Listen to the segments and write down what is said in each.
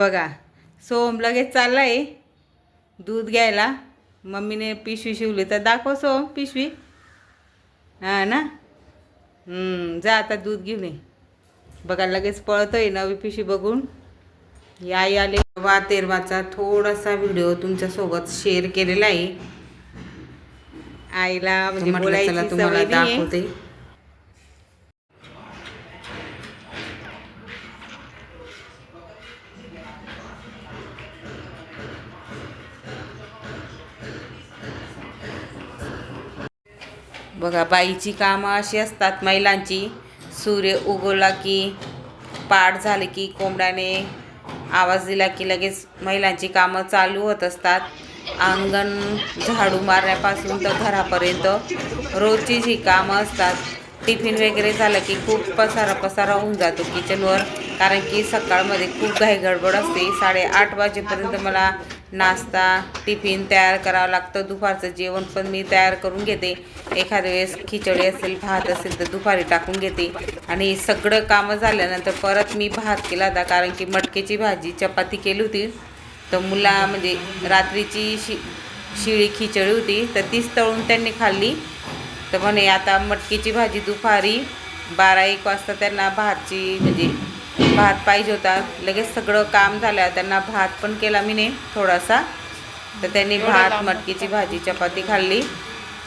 बघा सोम लगेच चाललाय. दूध घ्यायला. मम्मीने पिशवी शिवली. तर दाखव सोम पिशवी. हा ना? हम्म, जा आता दूध घेऊन ये. बघा लगेच पळतोय नवी पिशवी बघून. आई आले. वा तेरवाचा थोडासा व्हिडिओ तुमच्यासोबत शेअर केलेला आहे. आईला म्हणजे बोलायची तुम्हाला. दाखवते. बघा बाईची कामं अशी असतात महिलांची. सूर्य उगवला की पाठ झाले की कोंबड्याने आवाज दिला की लगेच महिलांची कामं चालू होत असतात. अंगण झाडू मारण्यापासून तर घरापर्यंत रोजची जी कामं असतात टिफिन वगैरे झालं की खूप पसारा पसारा होऊन जातो किचनवर कारण की सकाळमध्ये खूप घाई गडबड असते. साडेआठ वाजेपर्यंत मला नाश्ता टिफिन तयार करावं लागतं. दुपारचं जेवण पण मी तयार करून घेते. एखाद्या वेळेस खिचडी असेल भात असेल तर दुपारी टाकून घेते. आणि सगळं कामं झाल्यानंतर परत मी भात केला होता. कारण की मटकीची भाजी चपाती केली होती. तर मुला म्हणजे रात्रीची शि शिळी खिचडी होती. तर तीच तळून त्यांनी खाल्ली. तर म्हणे आता मटकीची भाजी दुपारी बारा एक वाजता त्यांना भातची म्हणजे भात पाहिजे होता. लगेच सगळं काम झालं. त्यांना भात पण केला मीने थोडासा. तर त्यांनी भात मटकीची भाजी चपाती खाल्ली.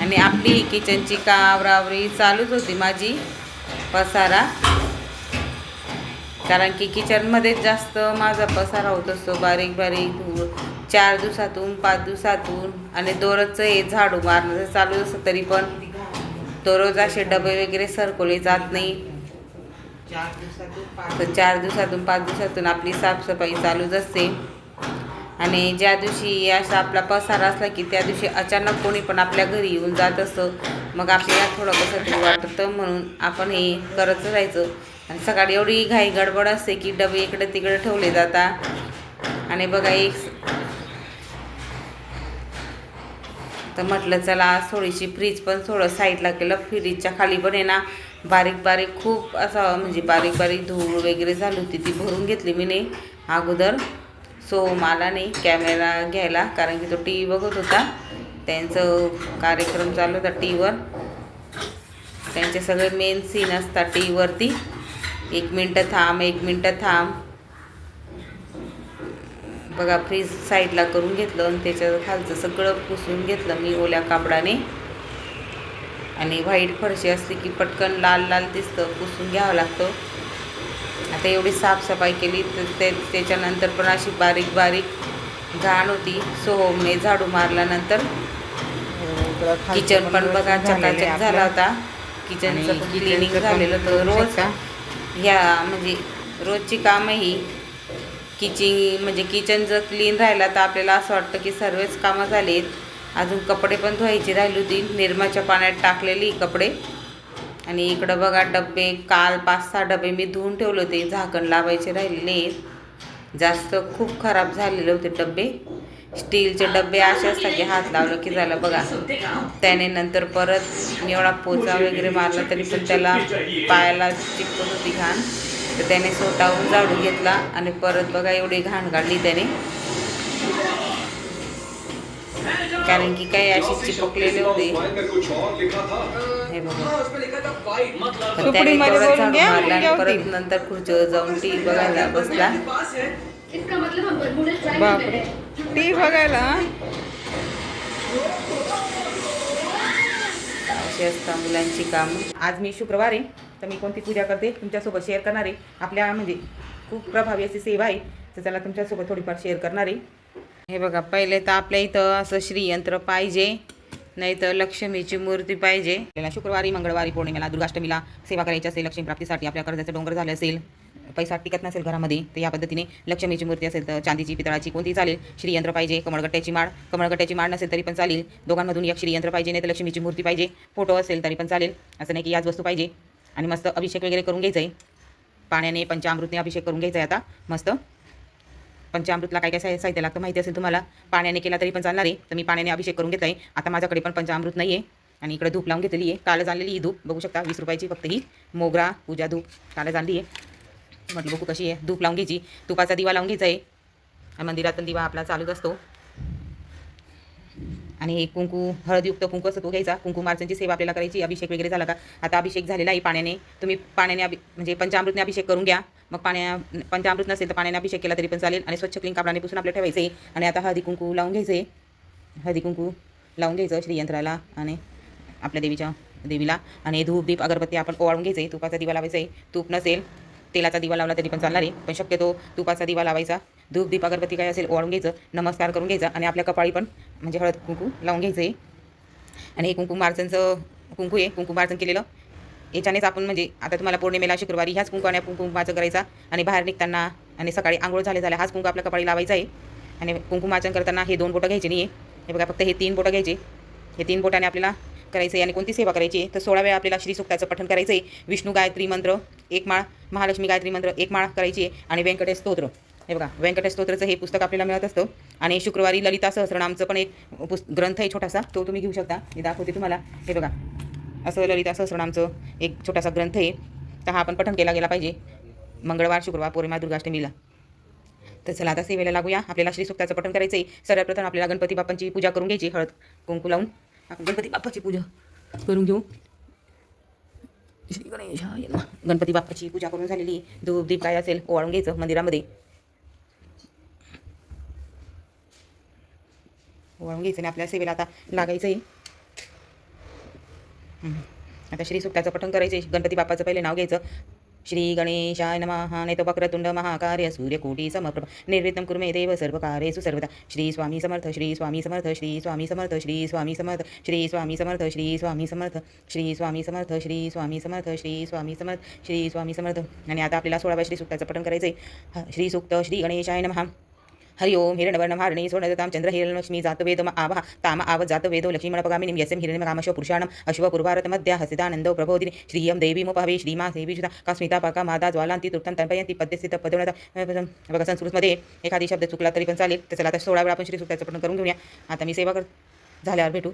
आणि आपली किचनची कावरावरी चालूच होती माझी. पसारा. कारण की किचनमध्येच जास्त माझा पसारा होत असतो. बारीक बारीक धूळ. चार दिवसातून पाच दिवसातून. आणि दररोजचं हे झाडू मारणं चालू असतं तरी पण. दररोज असे डबे वगैरे सरकवले जात नाही. तर चार दिवसातून पाच दिवसातून आपली साफसफाई चालूच असते. आणि ज्या दिवशी असा आपला पसारा असला की त्या दिवशी अचानक कोणी पण आपल्या घरी येऊन जात असतं. मग आपल्याला थोडं कसं तरी वाटतं म्हणून आपण हे करत राहायचं. आणि सकाळी एवढी घाई गडबड असते की डबे इकडे तिकडे ठेवले जातात. आणि बघा एक तर म्हटलं चला थोडीशी फ्रीज पण थोडं साईडला केलं. फ्रीजच्या खाली पण आहे ना बारीक बारीक खूप असं म्हणजे बारीक बारीक धूळ वगैरे झाली होती ती भरून घेतली मी नाही अगोदर. सो मला नाही कॅमेरा घ्यायला कारण की तो टी व्ही बघत होता. त्यांचं कार्यक्रम चालू होता टी व्हीवर. त्यांचे सगळे मेन सीन असतात टी व्हीवरती. एक मिनटं थांब एक मिनटं थांब. बघा फ्रीज साईडला करून घेतलं आणि त्याच्या खालचं सगळं पुसून घेतलं मी ओल्या कापडाने. आणि व्हाईट फरशी असली की पटकन लाल लाल दिसतं पुसून घ्यावं लागतं. आता एवढी साफसफाई केली तर ते त्याच्यानंतर पण अशी बारीक बारीक घाण होती. सोहमने झाडू मारल्यानंतर किचन पण बघा चकाचक झाला होता. किचनचं पण क्लिनिंग झालेलं तर रोज ह्या म्हणजे रोजची कामं ही किचिंग म्हणजे किचन जर क्लीन राहिला तर आपल्याला असं वाटतं की सर्वच कामं झालीत. अजून कपडे पण धुवायची राहिली होती. निर्माच्या पाण्यात टाकलेली कपडे. आणि इकडं बघा डबे काल पाच सहा डबे मी धुवून ठेवले होते. झाकण लावायचे राहिलेले. आहेत जास्त खूप खराब झालेले होते डबे. स्टीलचे डबे असे असतात की हात लावलं की झालं बघा. त्याने नंतर परत मी एवढा पोचा वगैरे मारला तरी पण त्याला पायाला चिपकत होती घाण. तर त्याने स्वतःहून झाडू घेतला आणि परत बघा एवढी घाण काढली त्याने. कारण की काही अशी चिपकलेले होते. हे बघा. त्याने मारला आणि परत. नंतर खुर्चीवर जाऊन टी बघायला बसला. बापरे में टी बघायला अशी असतात मुलांची कामं. आज मी शुक्रवार आहे तर मी कोणती पूजा करते तुमच्यासोबत शेअर करणार आहे. आपल्या म्हणजे खूप प्रभावी अशी सेवा आहे तर त्याला तुमच्यासोबत थोडीफार शेअर करणार आहे. हे बघा पहिले तर आपल्या इथं असं श्रीयंत्र पाहिजे नाही तर लक्ष्मीची मूर्ती पाहिजे. आपल्याला शुक्रवारी मंगळवारी पौर्णिमेला दुर्गाष्टमीला सेवा करायची असेल लक्ष्मी प्राप्तीसाठी आपल्या कर्जाचं डोंगर झालं असेल पैसा टिकत नसेल घरामध्ये तर या पद्धतीने लक्ष्मीची मूर्ती असेल तर चांदीची पितळाची कोणती चालेल श्रीयंत्र पाहिजे कमळगट्ट्याची माळ कमळगट्ट्याची माळ नसेल तरी पण चालेल. दोघांमधून एक श्रीयंत्र पाहिजे नाही तर लक्ष्मीची मूर्ती पाहिजे फोटो असेल तरी पण चालेल. असं नाही की याच वस्तू पाहिजे. आणि मस्त अभिषेक वगैरे करून घ्यायचं आहे पाण्याने पंचामृतने अभिषेक करून घ्यायचा आहे आता. मस्त. पंचामृतला काय काय साहित्य लागतं माहिती असेल तुम्हाला. पाण्याने केला तरी पण चालणार आहे. तर मी पाण्याने अभिषेक करून घेत आहे आता माझ्याकडे पण पंचामृत नाही आहे आणि इकडे धूप लावून घेतलेली आहे. कालच आणलेली ही धूप. बघू शकता वीस रुपयाची फक्त ही. मोगरा पूजा धूप. कालच आणली आहे. म्हटलं बघू कशी आहे. धूप लावून घ्यायची. तुपाचा दिवा लावून घ्यायचा आहे. मंदिरातून दिवा आपला चालूच असतो. आणि एक कुंकू हळदयुक्त कुंकू असतो तो घ्यायचा. कुंकू मार्चनची सेवा आपल्याला करायची अभिषेक वगैरे झाला का? आता अभिषेक झालेला आहे पाण्याने. तुम्ही पाण्याने अभि म्हणजे पंचामृतने अभिषेक करून घ्या. मग पाण्या पंचामृत नसेल तर पाण्याने अभिषेक केला तरी पण चालेल. आणि स्वच्छ क्लीन कापडाने पुसून आपल्या ठेवायचं. आहे आणि आता हळदी कुंकू लावून घ्यायचं. आहे हळदी कुंकू लावून घ्यायचं श्रीयंत्राला आणि आपल्या देवीच्या देवीला. आणि धूप दीप अगरबत्ती आपण ओवाळून घ्यायचं. आहे तुपाचा दिवा लावायचा आहे. तूप नसेल तेलाचा दिवा लावला तरी पण चालणार. आहे पण शक्यतो तुपाचा दिवा लावायचा. धूप दीप अगरबत्ती काय असेल ओवाळून घ्यायचं. नमस्कार करून घ्यायचा आणि आपल्या कपाळी पण म्हणजे हळद कुंकू लावून घ्यायचं आहे आणि हे कुंकुम मार्चनचं कुंकू आहे. कुंकू मार्चन केलेलं. याच्यानेच आपण म्हणजे आता तुम्हाला पौर्णिमेला शुक्रवारी ह्याच कुंकवाने कुंकुमाचं करायचा. आणि बाहेर निघताना आणि सकाळी आंघोळ झाले झाल्या हाच कुंकू आपल्या कपाळी लावायचा आहे. आणि कुंकुमार्चन करताना हे दोन बोटं घ्यायचे नाही आहे हे बघा फक्त हे तीन बोटं घ्यायचे. हे तीन बोटाने आपल्याला करायचं आहे आणि कोणती सेवा करायची आहे? तर सोळा वेळा आपल्याला श्री सुक्ताचं पठण करायचं आहे विष्णू गायत्री मंत्र एक माळ महालक्ष्मी गायत्री मंत्र एक माळ करायची आहे आणि व्यंकटेश स्तोत्र. हे बघा व्यंकटेश स्तोत्रचं हे पुस्तक आपल्याला मिळत असतं. आणि शुक्रवारी ललिता सहस्रनामचं पण एक पुस् ग्रंथ आहे छोटासा तो तुम्ही घेऊ शकता. मी दाखवते तुम्हाला. हे बघा असं ललिता सहस्रनामचं एक छोटासा ग्रंथ आहे. तर हा आपण पठण केला गेला पाहिजे. मंगळवार शुक्रवार पौर्णिमा दुर्गाष्टमीला. तर चला आता सेवेला लागूया. आपल्याला श्री सुक्ताचं पठण करायचं आहे सर्वप्रथम आपल्याला गणपती बाप्पांची पूजा करून घ्यायची. हळद कुंकू लावून आपण गणपती बाप्पाची पूजा करून घेऊ. श्री गणेशाय गणपती बाप्पाची पूजा करून झालेली धूप दीप काय असेल ओवाळून घ्यायचं मंदिरामध्ये. ओवाळून घ्यायचं आणि आपल्या सेवेला आता लागायचं आहे आता श्री सुट्ट्याचं पठण करायचं आहे गणपती बाप्पाचं पहिले नाव घ्यायचं. श्री गणेशाय नमः। नाही वक्रतुंड महाकार्य सूर्यकोटी समप्रभ निर्विघ्नं कुर्मे देव सर्वकार्येषु सर्वदा। श्री स्वामी समर्थ श्री स्वामी समर्थ श्री स्वामी समर्थ श्री स्वामी समर्थ श्री स्वामी समर्थ श्री स्वामी समर्थ श्री स्वामी समर्थ श्री स्वामी समर्थ श्री स्वामी समर्थ श्री स्वामी समर्थ। आणि आता आपल्याला सोळाव्या श्री सुक्ताचं पठण करायचं आहे श्री सुक्त श्री गणेशाय नमः. हरि ओम हिरण्यवर्णं हारिणी सोनदतां चंद्र जात वेद आवः ताम आवत् जातवेदो लक्ष्मीमणपगामिनीं यस्यं हिरण्यकामश्व पुरुषाणं अश्वपुरभारतमध्या हसितानन्दो प्रबोधिनी। श्रियं देवीमुपहवे श्रीमा देवीजुता कास्मिता पाका मादा ज्वालांती तृप्तं तर्पयंती पद्यस्थित पदवनता बघा संस्कृतमध्ये एखादी शब्द चुकला तरी पण चालेल तर चला आता सोळा वेळा आपण श्री सुक्ताचं पठण करून घेऊया. आता मी सेवा कर झाल्यावर भेटू.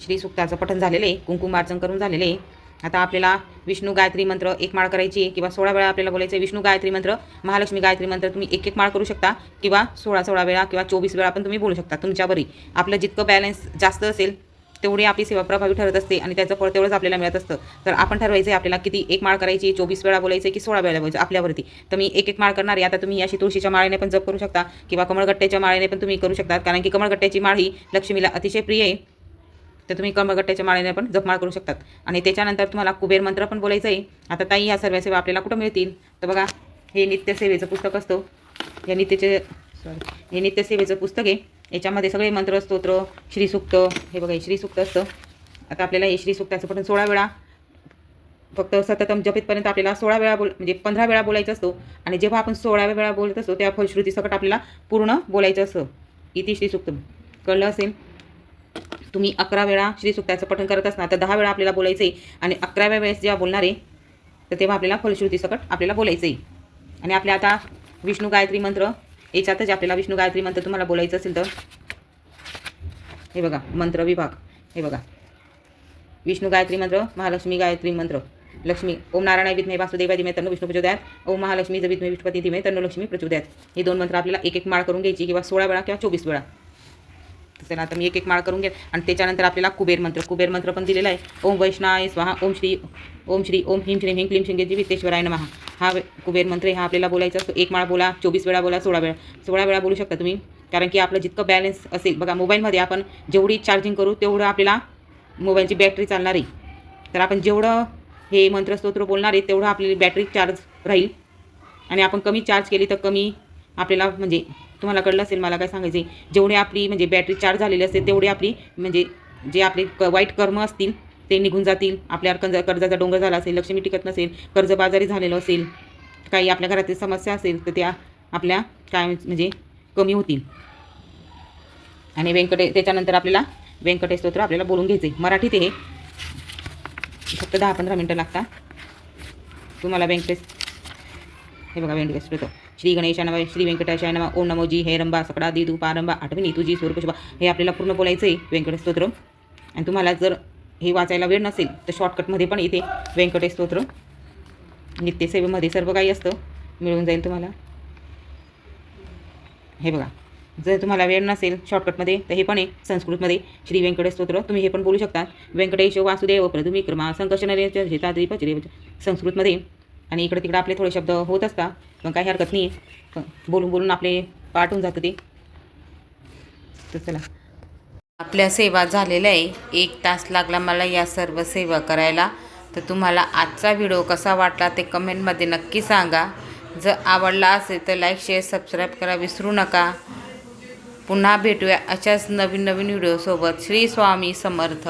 श्री सुक्ताचं पठण झालेले कुंकुमार्चन कुंकुम अर्चन करून झालेले. आता आपल्याला विष्णू गायत्री मंत्र एक माळ करायची किंवा सोळा वेळा आपल्याला बोलायचं विष्णू गायत्री मंत्र महालक्ष्मी गायत्री मंत्र तुम्ही एक एक माळ करू शकता किंवा सोळा सोळा वेळा किंवा चोवीस वेळा पण तुम्ही बोलू शकता. तुमच्यावरही आपलं जितकं बॅलन्स जास्त असेल तेवढी आपली सेवा प्रभावी ठरत असते आणि त्याचं फळ तेवढंच आपल्याला मिळत असतं. तर आपण ठरवायचं आहे आपल्याला किती एक माळ करायची चोवीस वेळा बोलायचं की सोळा वेळा बोलायचं आपल्यावरती. तर मी एक एक माळ करणार आहे. आता तुम्ही अशी तुळशीच्या माळेने पण जप करू शकता किंवा कमळगट्ट्याच्या माळेने पण तुम्ही करू शकता. कारण की कमळगट्ट्याची माळ ही लक्ष्मीला अतिशय प्रिय आहे. तर तुम्ही कमळगट्ट्याच्या माळेने पण जपमाळ करू शकतात. आणि त्याच्यानंतर तुम्हाला कुबेर मंत्र पण बोलायचं आहे. आता ताई ह्या सर्व सेवा आपल्याला कुठं मिळतील? तर बघा हे नित्यसेवेचं पुस्तक असतं. या नित्यचे सॉरी हे नित्यसेवेचं पुस्तक आहे. याच्यामध्ये सगळे मंत्र स्तोत्र श्रीसुक्त हे बघा हे श्रीसुक्त असतं. आता आपल्याला हे श्रीसुक्ताचं पण सोळा वेळा फक्त सततम जपितपर्यंत आपल्याला सोळा वेळा बोल म्हणजे पंधरा वेळा बोलायचं असतो. आणि जेव्हा आपण सोळाव्या वेळा बोलत असतो त्या फलश्रुती सकट आपल्याला पूर्ण बोलायचं असतं. इथे श्रीसुक्त कळलं असेल? तुम्ही अकरा वेळा श्रीसुक्ताचं पठण करत असणार तर दहा वेळा आपल्याला बोलायचं आहे आणि अकराव्या वेळेस जेव्हा बोलणार आहे तर तेव्हा आपल्याला फलश्रुती सकट आपल्याला बोलायचं आहे आणि आपल्या आता विष्णू गायत्री मंत्र याच्यातच आपल्याला विष्णू गायत्री मंत्र तुम्हाला बोलायचं असेल तर. हे बघा मंत्र विभाग. हे बघा. विष्णू गायत्री मंत्र महालक्ष्मी गायत्री मंत्र. लक्ष्मी ओम नारायण विद्मे वासुदेवा धीमे तन्नो विष्णू प्रचोदयात. ओम महालक्ष्मी विद्मे विष्णुपती धीमे तन्नो लक्ष्मी प्रचोदयात. हे दोन मंत्र आपल्याला एक एक माळ करून घ्यायची किंवा सोळा वेळा किंवा चोवीस वेळा. चला आता मी एक एक माळ करून घे आणि त्याच्यानंतर आपल्याला कुबेर मंत्र कुबेर मंत्र पण दिलेला आहे. ओम वैष्णाय स्वाहा ओम श्री ओम श्री ओम हिम श्री हिम क्लीम शिंगेजी वित्तेश्वराय महा हा कुबेर मंत्र आहे, हा आपल्याला बोलायचा असतो. एक माळ बोला चोवीस वेळा बोला सोळा वेळा. सोळा वेळा बोलू शकता तुम्ही. कारण की आपलं जितकं बॅलन्स असेल बघा मोबाईलमध्ये आपण जेवढी चार्जिंग करू तेवढं आपल्याला मोबाईलची बॅटरी चालणार. आहे तर आपण जेवढं हे मंत्रस्तोत्र बोलणार आहे तेवढं आपली बॅटरी चार्ज राहील. आणि आपण कमी चार्ज केली तर कमी आपल्याला म्हणजे तुम्हाला कळलं असेल मला काय सांगायचं आहे जेवढी आपली म्हणजे बॅटरी चार्ज झालेली असते तेवढी आपली म्हणजे जे आपले क वाईट कर्म असतील ते निघून जातील. आपल्यावर कर्ज कर्जाचा डोंगर झाला असेल लक्ष्मी टिकत नसेल कर्जबाजारी झालेलं असेल काही आपल्या घरातील समस्या असेल तर त्या आपल्या काय म्हणजे कमी होतील. आणि व्यंकटे त्याच्यानंतर आपल्याला व्यंकटेश स्तोत्र आपल्याला बोलून घ्यायचं आहे मराठीत हे फक्त दहा पंधरा मिनटं लागतात. तुम्हाला व्यंकटेश हे बघा व्यंकटेश स्तोत्र. श्री गणेशाय नमः श्री व्यंकटेशाय नमः ओम नमो जी हे रंबा सकडा तू पारंबा आठवणी तुझी स्वरूपशुभा हे आपल्याला पूर्ण बोलायचं आहे व्यंकटेश स्तोत्र. आणि तुम्हाला जर हे वाचायला वेळ नसेल तर शॉर्टकटमध्ये पण इथे व्यंकटेश स्तोत्र. नित्यसेवेमध्ये सर्व काही असतं. मिळून जाईल तुम्हाला. हे बघा. जर तुम्हाला वेळ नसेल शॉर्टकटमध्ये तर हे पण आहे संस्कृतमध्ये श्री व्यंकटेश स्तोत्र. तुम्ही हे पण बोलू शकता. व्यंकटेश वासुदेव प्रथुविक्रमा संकर्षण संस्कृतमध्ये आणि इकडं तिकडं आपले थोडे शब्द होत असतात पण काही हरकत नाही पण बोलून बोलून आपले पाठवून जातं ते. तर चला. आपल्या सेवा झालेल्या आहे. एक तास लागला मला या सर्व सेवा करायला. तर तुम्हाला आजचा व्हिडिओ कसा वाटला ते कमेंटमध्ये नक्की सांगा. जर आवडला असेल तर लाईक शेअर सबस्क्राईब करा. विसरू नका. पुन्हा भेटूया अशाच नवीन नवीन व्हिडिओसोबत. श्री स्वामी समर्थ.